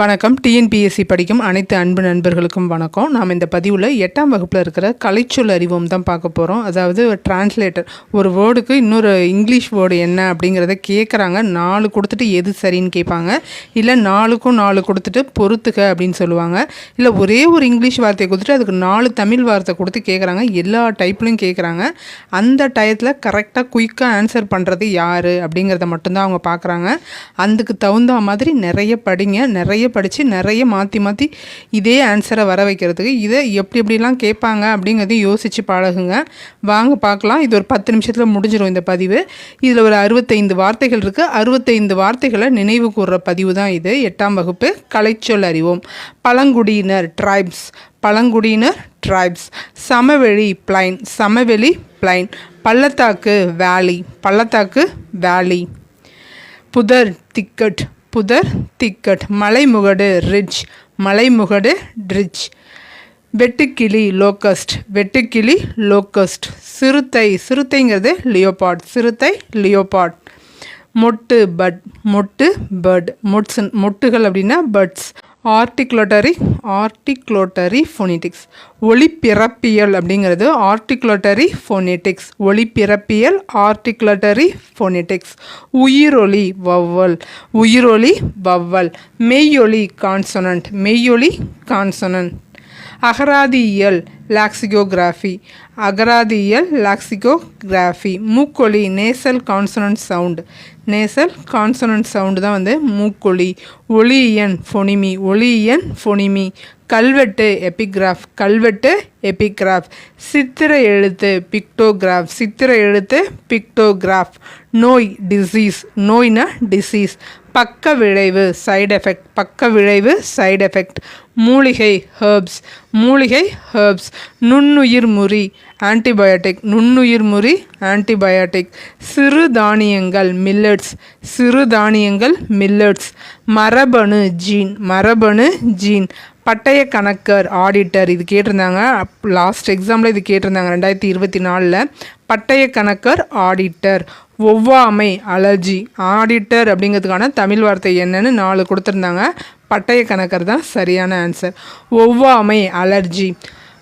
வணக்கம். டிஎன்பிஎஸ்சி படிக்கும் அனைத்து அன்பு நண்பர்களுக்கும் வணக்கம். நாம் இந்த பதிவில் எட்டாம் வகுப்பில் இருக்கிற கலைச்சொல் அறிவோம் தான் பார்க்க போகிறோம் அதாவது டிரான்ஸ்லேட்டர் ஒரு வேர்டுக்கு இன்னொரு இங்கிலீஷ் வேர்டு என்ன அப்படிங்கிறத கேட்குறாங்க நாலு கொடுத்துட்டு எது சரின்னு கேட்பாங்க இல்லை நாலுக்கும் நாலு கொடுத்துட்டு பொறுத்துக்க அப்படின்னு சொல்லுவாங்க. இல்லை ஒரே ஒரு இங்கிலீஷ் வார்த்தையை கொடுத்துட்டு அதுக்கு நாலு தமிழ் வார்த்தை கொடுத்து கேட்குறாங்க எல்லா டைப்லையும் கேட்குறாங்க அந்த டயத்தில் கரெக்டாக குயிக்காக ஆன்சர் பண்ணுறது யார் அப்படிங்கிறத மட்டும்தான் அவங்க பார்க்குறாங்க அதுக்கு தகுந்த மாதிரி நிறைய படிங்க. நிறைய படித்து நிறைய மாற்றி மாற்றி இதே ஆன்சரை வர வைக்கிறதுக்கு. இதை எப்படி எப்படிலாம் கேட்பாங்க அப்படிங்கிறதையும் யோசித்து பழகுங்க. வாங்க பார்க்கலாம். இது ஒரு பத்து நிமிஷத்தில் முடிஞ்சிடும் இந்த பதிவு. இதில் ஒரு அறுபத்தைந்து வார்த்தைகள் இருக்குது அறுபத்தைந்து வார்த்தைகளை நினைவு கூறுற பதிவு தான் இது. எட்டாம் வகுப்பு கலைச்சொல் அறிவோம். பழங்குடியினர் ட்ரைப்ஸ் பழங்குடியினர் ட்ரைப்ஸ் சமவெளி பிளைன் சமவெளி பிளைன் பள்ளத்தாக்கு வேலி பள்ளத்தாக்கு வேலி புதர் திக்கட் புதர் திக்கட் மலைமுகடு ரிட்ஜ் மலைமுகடு ரிட்ஜ் வெட்டுக்கிளி லோக்கஸ்ட் வெட்டுக்கிளி லோக்கஸ்ட். சிறுத்தை சிறுத்தைங்கிறது லியோபாட் சிறுத்தை லியோபாட் மொட்டு பட் மொட்டு பர்ட். மொட்ஸ் மொட்டுகள் அப்படின்னா பேர்ட்ஸ். ஆர்டிகுலோட்டரி ஆர்டிகுலோட்டரி ஃபோனிட்டிக்ஸ் ஒளிப்பிறப்பியல் அப்படிங்கிறது ஆர்டிகுலோட்டரி ஃபோனெட்டிக்ஸ் ஒளிப்பிறப்பியல் ஆர்டிகுலோட்டரி ஃபோனிட்டிக்ஸ் உயிரொலி வவ்வல். உயிரொலி வவ்வல். மெய்யொலி கான்சனன்ட் மெய்யொலி கான்சனன்ட் அகராதியியல் லாக்சிகோகிராஃபி. அகராதியல் lexicography. மூக்கொலி nasal consonant sound. Nasal consonant sound தான் வந்து மூக்கொலி. ஒளியன் ஃபொனிமி. ஒளியன் ஃபொனிமி. கல்வெட்டு எபிகிராஃப். கல்வெட்டு எபிகிராஃப். சித்திர எழுத்து பிக்டோகிராஃப். சித்திர எழுத்து பிக்டோகிராஃப். நோய் டிசீஸ். நோய்னா டிசீஸ். பக்க விளைவு சைடு எஃபெக்ட் பக்க விளைவு சைடு எஃபெக்ட் மூலிகை ஹெர்ப்ஸ் மூலிகை ஹேர்ப்ஸ் நுண்ணுயிர் முறி ஆன்டிபயோட்டிக் நுண்ணுயிர் முறி ஆன்டிபயோட்டிக் சிறு தானியங்கள் மில்லட்ஸ் சிறு தானியங்கள் மில்லட்ஸ் மரபணு ஜீன் மரபணு ஜீன் பட்டய கணக்கர் ஆடிட்டர் இது கேட்டிருந்தாங்க. லாஸ்ட் எக்ஸாமில் இது கேட்டிருந்தாங்க ரெண்டாயிரத்தி இருபத்தி நாலில். பட்டய கணக்கர் ஆடிட்டர் ஒவ்வாமை அலர்ஜி ஆடிட்டர் அப்படிங்கிறதுக்கான தமிழ் வார்த்தை என்னன்னு நாலு கொடுத்துருந்தாங்க. பட்டய கணக்கர் தான் சரியான ஆன்சர் ஒவ்வாமை அலர்ஜி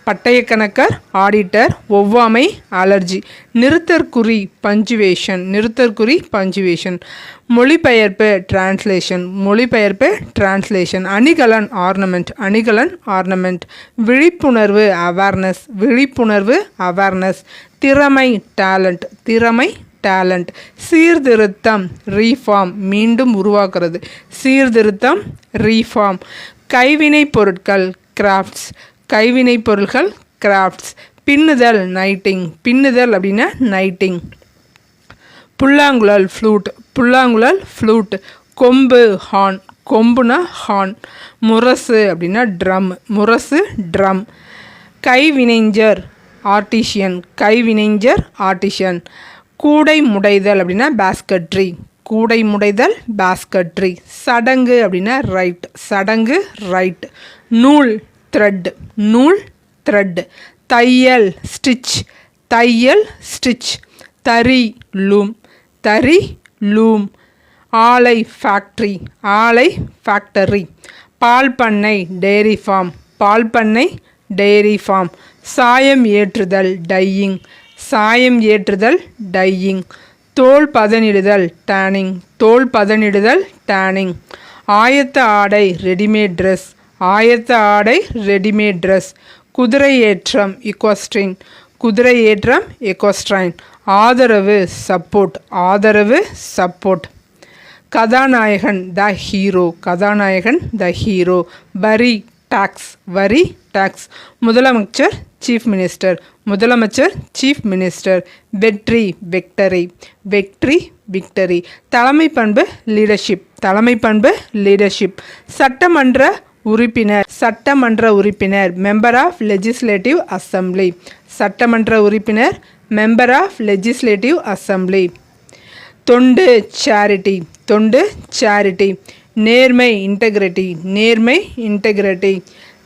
பட்டய கணக்கர் ஆடிட்டர் ஒவ்வாமை அலர்ஜி நிறுத்தற்குறி பஞ்சுவேஷன் நிறுத்தற்குறி பஞ்சுவேஷன் மொழிபெயர்ப்பு டிரான்ஸ்லேஷன் மொழிபெயர்ப்பு டிரான்ஸ்லேஷன் அணிகலன் ஆர்னமெண்ட் அணிகலன் ஆர்னமெண்ட் விழிப்புணர்வு அவேர்னஸ் விழிப்புணர்வு அவேர்னஸ் திறமை டேலண்ட் திறமை டேலண்ட் சீர்திருத்தம் ரீஃபார்ம் மீண்டும் உருவாக்குறது. சீர்திருத்தம் ரீஃபார்ம் கைவினைப் பொருட்கள் கிராஃப்ட்ஸ் கைவினைப் பொருட்கள் கிராஃப்ட்ஸ் பின்னுதல் நைட்டிங் பின்னுதல் அப்படின்னா நைட்டிங் புல்லாங்குழல் ஃப்ளூட் புல்லாங்குழல் ஃப்ளூட் கொம்பு ஹார்ன் கொம்புனா ஹார்ன் முரசு அப்படின்னா ட்ரம் முரசு ட்ரம் கைவினைஞர் ஆர்டிஷியன் கைவினைஞர் ஆர்டிஷியன் கூடை முடைதல் அப்படின்னா பேஸ்கட்ரி கூடை முடைதல் பேஸ்கட்ரி சடங்கு அப்படின்னா ரைட் சடங்கு ரைட் நூல் த்ரெட் நூல் த்ரெட் தையல் ஸ்டிச் தையல் ஸ்டிச் தறி லூம் தறி லூம் ஆலை ஃபேக்ட்ரி ஆலை ஃபேக்டரி பால் பண்ணை டெய்ரி ஃபார்ம் பால் பண்ணை டெய்ரி ஃபார்ம் சாயம் ஏற்றுதல் டையிங் சாயம் ஏற்றுதல் டையிங். தோல் பதனிடுதல் டேனிங். தோல் பதனிடுதல் டேனிங். ஆயத்த ஆடை ரெடிமேட் ட்ரெஸ். ஆயத்த ஆடை ரெடிமேட் ட்ரெஸ். குதிரை ஏற்றம் இக்வஸ்ட்ரின் குதிரை ஏற்றம் எக்கோஸ்ட்ரைன் ஆதரவு சப்போர்ட் ஆதரவு சப்போர்ட் கதாநாயகன் த ஹீரோ கதாநாயகன் த ஹீரோ வரி டாக்ஸ் வரி டாக்ஸ் முதலமைச்சர் சீஃப் மினிஸ்டர் முதலமைச்சர் சீஃப் மினிஸ்டர் வெற்றி விக்டரி வெற்றி விக்டரி தலைமை பண்பு லீடர்ஷிப் தலைமை பண்பு லீடர்ஷிப் சட்டமன்ற உறுப்பினர். சட்டமன்ற உறுப்பினர் மெம்பர் ஆஃப் லெஜிஸ்லேட்டிவ் அசம்பிளி சட்டமன்ற உறுப்பினர் மெம்பர் ஆஃப் லெஜிஸ்லேட்டிவ் அசம்பிளி தொண்டு சேரிட்டி தொண்டு சேரிட்டி நேர்மை இன்டெகிரிட்டி நேர்மை இன்டெகிரிட்டி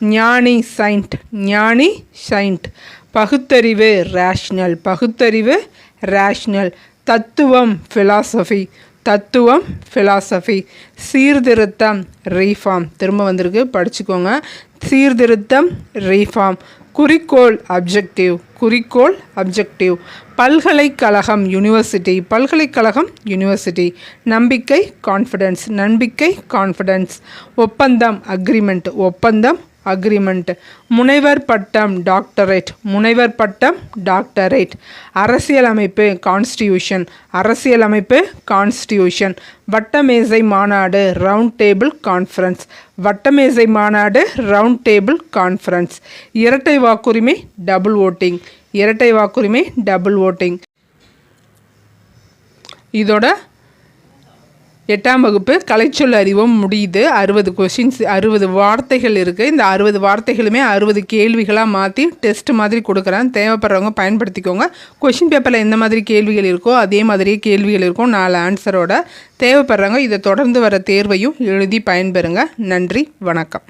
ஞானி சைண்ட் ஞானி சைண்ட். பகுத்தறிவு ரேஷ்னல் பகுத்தறிவு ரேஷ்னல் தத்துவம் ஃபிலாசபி தத்துவம் ஃபிலாசபி சீர்திருத்தம் ரீஃபார்ம் திரும்ப வந்திருக்கு படிச்சுக்கோங்க. சீர்திருத்தம் ரீஃபார்ம் குறிக்கோள் அப்ஜெக்டிவ் குறிக்கோள் அப்ஜெக்டிவ் பல்கலைக்கழகம் யூனிவர்சிட்டி பல்கலைக்கழகம் யூனிவர்சிட்டி நம்பிக்கை கான்ஃபிடென்ஸ் நம்பிக்கை கான்ஃபிடென்ஸ் ஒப்பந்தம் அக்ரிமெண்ட் ஒப்பந்தம் அக்ரிமெண்ட் முனைவர் பட்டம் டாக்டரேட் முனைவர் பட்டம் டாக்டரேட் அரசியலமைப்பு கான்ஸ்டியூஷன் அரசியலமைப்பு கான்ஸ்டியூஷன் வட்டமேசை மாநாடு ரவுண்ட் டேபிள் கான்ஃபரன்ஸ் வட்டமேசை மாநாடு ரவுண்ட் டேபிள் கான்ஃபரன்ஸ் இரட்டை வாக்குரிமை டபுள் ஓட்டிங் இரட்டை வாக்குரிமை டபுள் ஓட்டிங் இதோட எட்டாம் வகுப்பு கலைச்சொல் அறிவும் முடியுது. அறுபது கொஷின்ஸ் அறுபது வார்த்தைகள் இருக்குது இந்த அறுபது வார்த்தைகளுமே அறுபது கேள்விகளாக மாற்றி டெஸ்ட் மாதிரி கொடுக்குறேன். தேவைப்படுறவங்க பயன்படுத்திக்கோங்க. கொஷின் பேப்பரில் எந்த மாதிரி கேள்விகள் இருக்கோ அதே மாதிரியே கேள்விகள் இருக்கும். நாலு ஆன்சரோட தேவைப்படுறவங்க இதை தொடர்ந்து வர தேர்வையும் எழுதி பயன்பெறுங்க. நன்றி வணக்கம்.